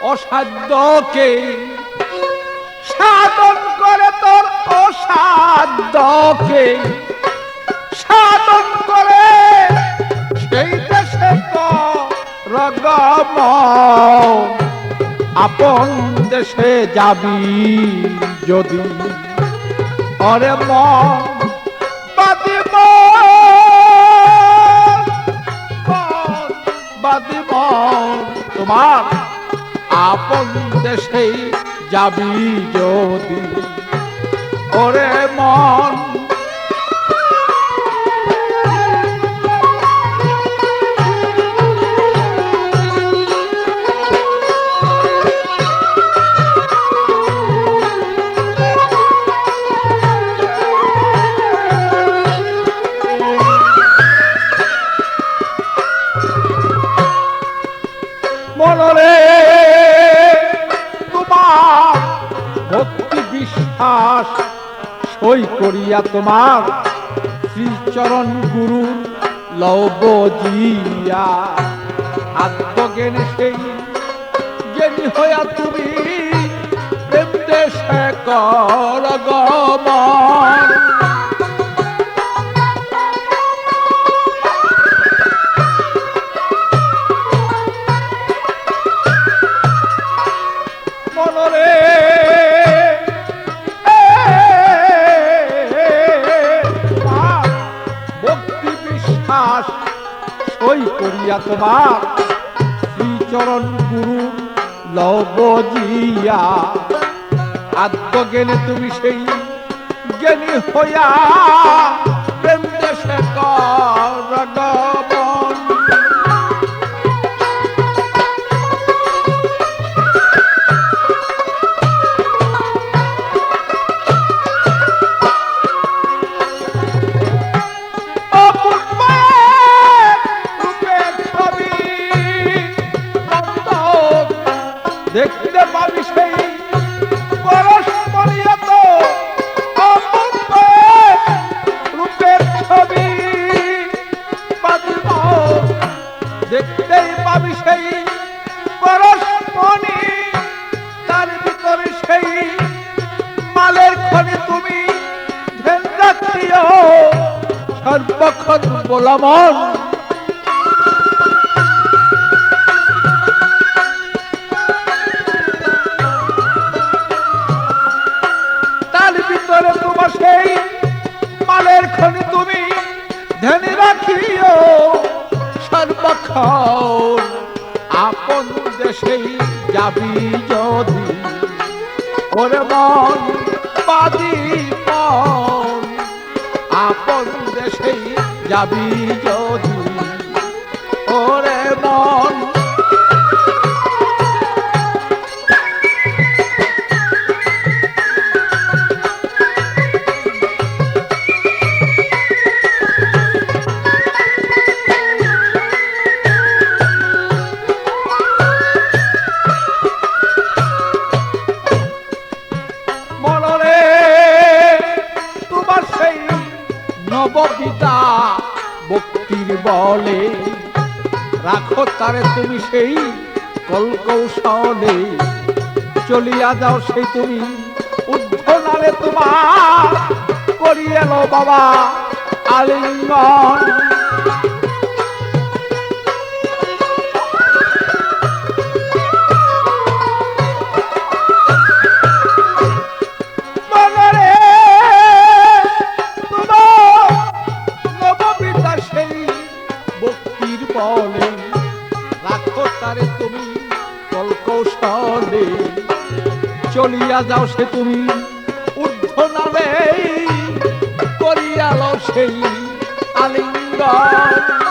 অসাধ্যকে সাধন করে তোর অসাধ্যকে সাধন করে সেই দেশে রগম। আপন দেশে যাবি যদি অরে বাদিব। বাদিব। তোমার আপন দেশেই যাবি যদি। ওরে মন সই করিয়া তোমার শ্রীচরণ গুরু লব জিয়া আত্মজ্ঞান সেই জ্ঞানী হইয়া তুমি দেশে কর গমন। করিয়া তোমার শ্রীচরণ গুরু লবজিয়া আত্মজ্ঞানে তুমি সেই জ্ঞানী হইয়া প্রেম দেশে কর বলামন তার ভিতরে তোমার সেই মালের খনি তুমি ধ্যানে রাখিও। সর্বক্ষণ আপন দেশেই যাবি যদি। ওরে মন পাদি মন, আপন যাবি যদি বলে। রাখো তারে তুমি সেই কলকৌশলে। চলিয়া যাও সেই তুমি উদ্ধারে তোমার। করিয়েলো বাবা আলিঙ্গন। চলিয়া যাও সে তুমি। ঊর্ধ্ব নামে করিয়াল সেই আলিঙ্গন।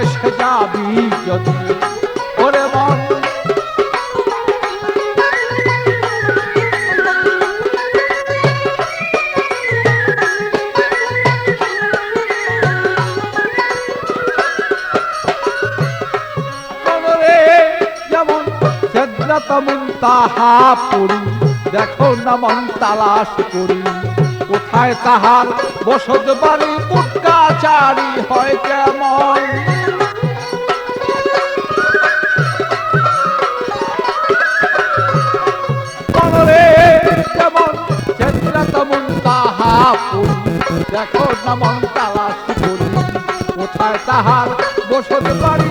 দেশে যাবি যদি। ওরে মনরে যেমন পড়ি দেখো না মন তালাশ করি। কোথায় তাহার বসত বাড়ি উটকাচারি হয় কেমন? দেখো না মন করি। কোথায় তাহার বসত বাড়ি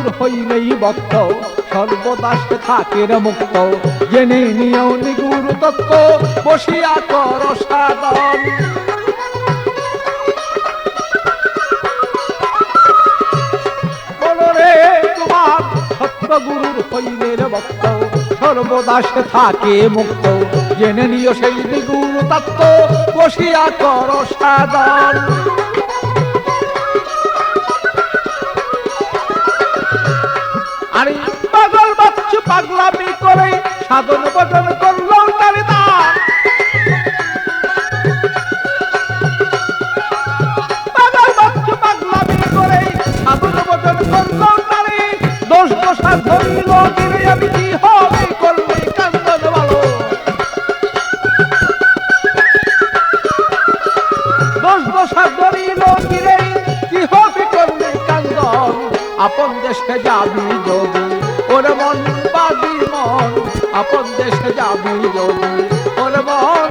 গুরুর হইলেই ভক্ত সর্বদা সে থাকে মুক্ত। জেনে নিয়েও নিগুর তত্ত্ব, বসিয়া কর সাধন। তোমার সত্য গুরুর হইলে ভক্ত সর্বদা সে থাকে মুক্ত। জেনে সেই তত্ত্ব, বসিয়া কর সাধন। আরে পাগল বাচ্চু পাগলামি করে সাধন ভজন আপন দেশে যাবি যদি। ওরে মন বাদি মন, আপন দেশে যাবি যদি। ওরে মন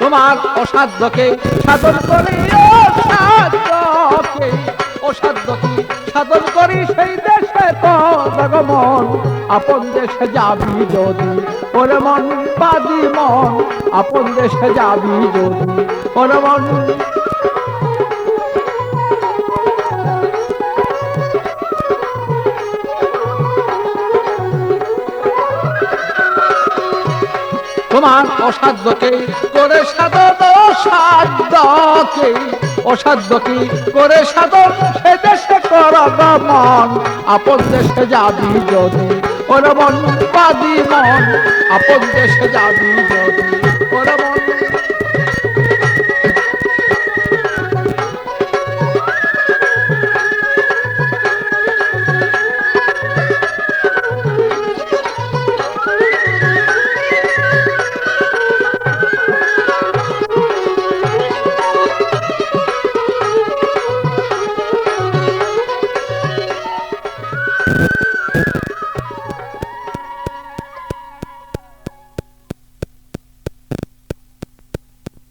তোমার অসাধ্যকে সাধন করি, অসাধ্যকে অসাধ্যকে সাধন করি সেই দেশে তো আপন দেশে যাবি যদি। ওরে মন বাদি মন, আপন দেশে যাবি যদি। ওরে মন তোমার অসাধ্যকে করে সাধন অসাধ্যকে অসাধ্যকে করে সাধন? সে দেশে কর মন আপন দেশে যাবি যদি, ওর মন বাদি মন। আপন দেশে যাবি যদি, ওর